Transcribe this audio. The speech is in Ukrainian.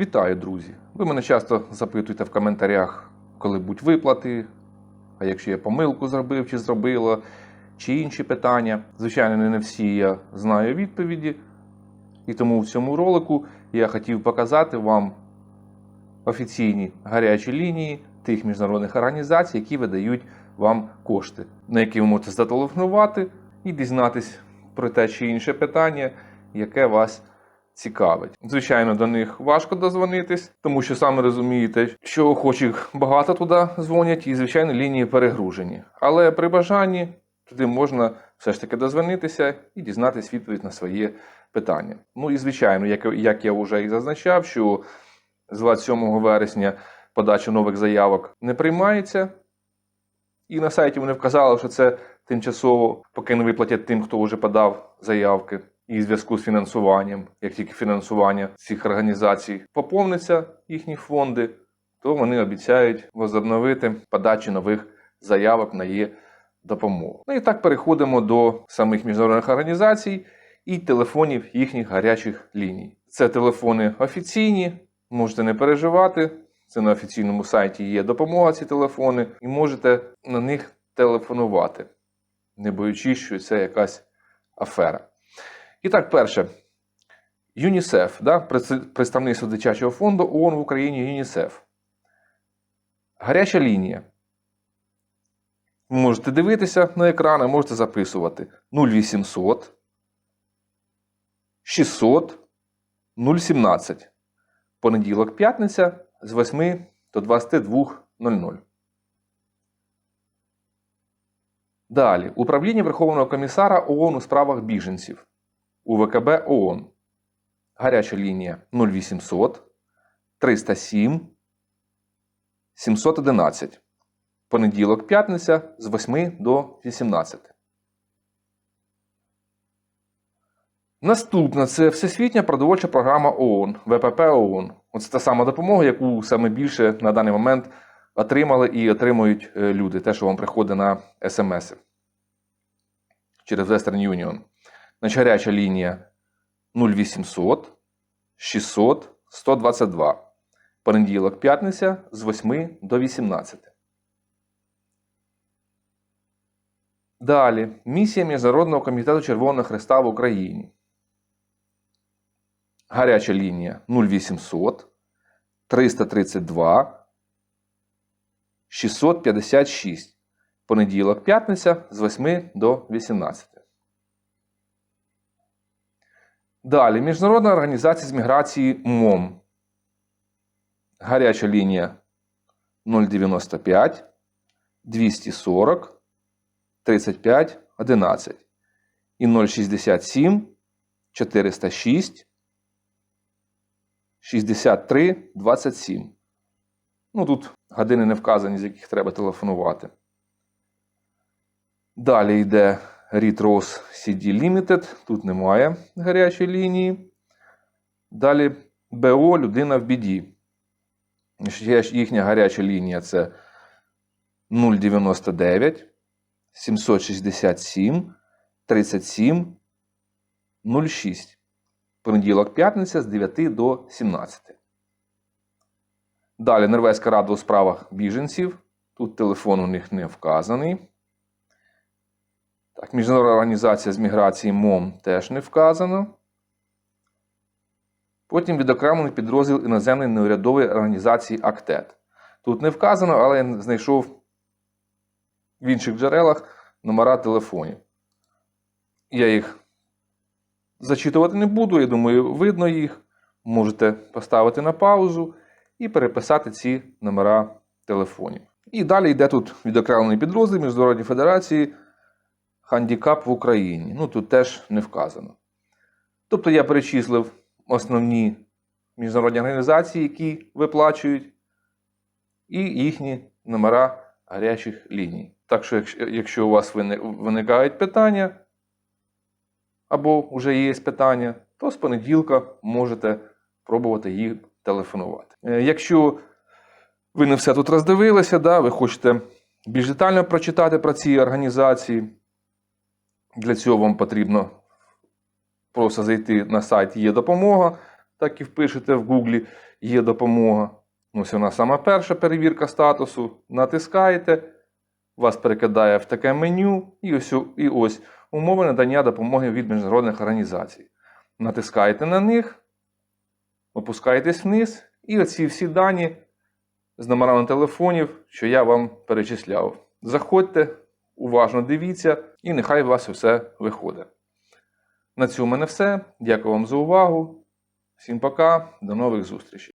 Вітаю, друзі! Ви мене часто запитуєте в коментарях, коли будуть виплати, а якщо я помилку зробив чи зробила, чи інші питання. Звичайно, не всі я знаю відповіді. І тому в цьому ролику я хотів показати вам офіційні гарячі лінії тих міжнародних організацій, які видають вам кошти, на які ви можете зателефонувати і дізнатись про те чи інше питання, яке вас цікавить. Звичайно, до них важко дозвонитись, тому що саме розумієте, що охочих багато туди дзвонять, і звичайно лінії перегружені. Але при бажанні туди можна все ж таки дозвонитися і дізнатись відповідь на своє питання. Ну і звичайно, як, як я вже і зазначав, що з 27 вересня подача нових заявок не приймається. І на сайті вони вказали, що це тимчасово, поки не виплатять тим, хто вже подав заявки. І зв'язку з фінансуванням, як тільки фінансування цих організацій поповниться їхні фонди, то вони обіцяють возобновити подачу нових заявок на є допомогу. Ну і так переходимо до самих міжнародних організацій і телефонів їхніх гарячих ліній. Це телефони офіційні, можете не переживати. Це на офіційному сайті є допомога ці телефони, і можете на них телефонувати, не боючись, що це якась афера. І так, перше, ЮНІСЕФ, да, представництво дитячого фонду ООН в Україні ЮНІСЕФ. Гаряча лінія. Можете дивитися на екран, а можете записувати 0800 600 017. Понеділок, п'ятниця з 8 до 22.00. Далі. Управління Верховного комісара ООН у справах біженців. УВКБ ООН. Гаряча лінія 0800 307 711. Понеділок, п'ятниця з 8 до 18. Наступна це Всесвітня продовольча програма ООН, ВПП ООН. Оце та сама допомога, яку саме більше на даний момент отримали і отримують е, люди. Те, що вам приходить на смс через Western Union. Значить, гаряча лінія 0800 600 122. Понеділок, п'ятниця з 8 до 18. Далі. Місія Міжнародного комітету Червоного Христа в Україні. Гаряча лінія 0800 332 656. Понеділок, п'ятниця з 8 до 18. Далі. Міжнародна організація з міграції МОМ. Гаряча лінія 095 240 35 11 і 067 406 63 27. Ну, тут години не вказані, з яких треба телефонувати. Далі йде Ritros CD Limited. Тут немає гарячої лінії. Далі БО Людина в біді. Їхня гаряча лінія це 099 767 37 06. Понеділок п'ятниця з 9 до 17. Далі Норвезька рада у справах біженців. Тут телефон у них не вказаний. Так, Міжнародна організація з міграції МОМ теж не вказано. Потім відокремлений підрозділ іноземної неурядової організації АКТЕТ. Тут не вказано, але я знайшов в інших джерелах номера телефонів. Я їх зачитувати не буду, я думаю, видно їх. Можете поставити на паузу і переписати ці номера телефонів. І далі йде тут відокремлений підрозділ Міжнародної Федерації Хандікап в Україні. Ну тут теж не вказано. Тобто я перечислив основні міжнародні організації, які виплачують, і їхні номера гарячих ліній. Так що, якщо, у вас виникають питання, або вже є питання, то з понеділка можете пробувати їх телефонувати. Е, Якщо ви не все тут роздивилися, да, ви хочете більш детально прочитати про ці організації, для цього вам потрібно просто зайти на сайт Є допомога, так і впишете в Гуглі є допомога. Ось вона сама перша перевірка статусу. Натискаєте, вас перекидає в таке меню, і ось, і ось умови надання допомоги від міжнародних організацій. Натискаєте на них, опускаєтесь вниз, і оці всі дані з номерами телефонів, що я вам перечисляв. Заходьте, уважно дивіться, і нехай у вас все виходить. На цьому в мене все. Дякую вам за увагу. Всім пока, до нових зустрічей.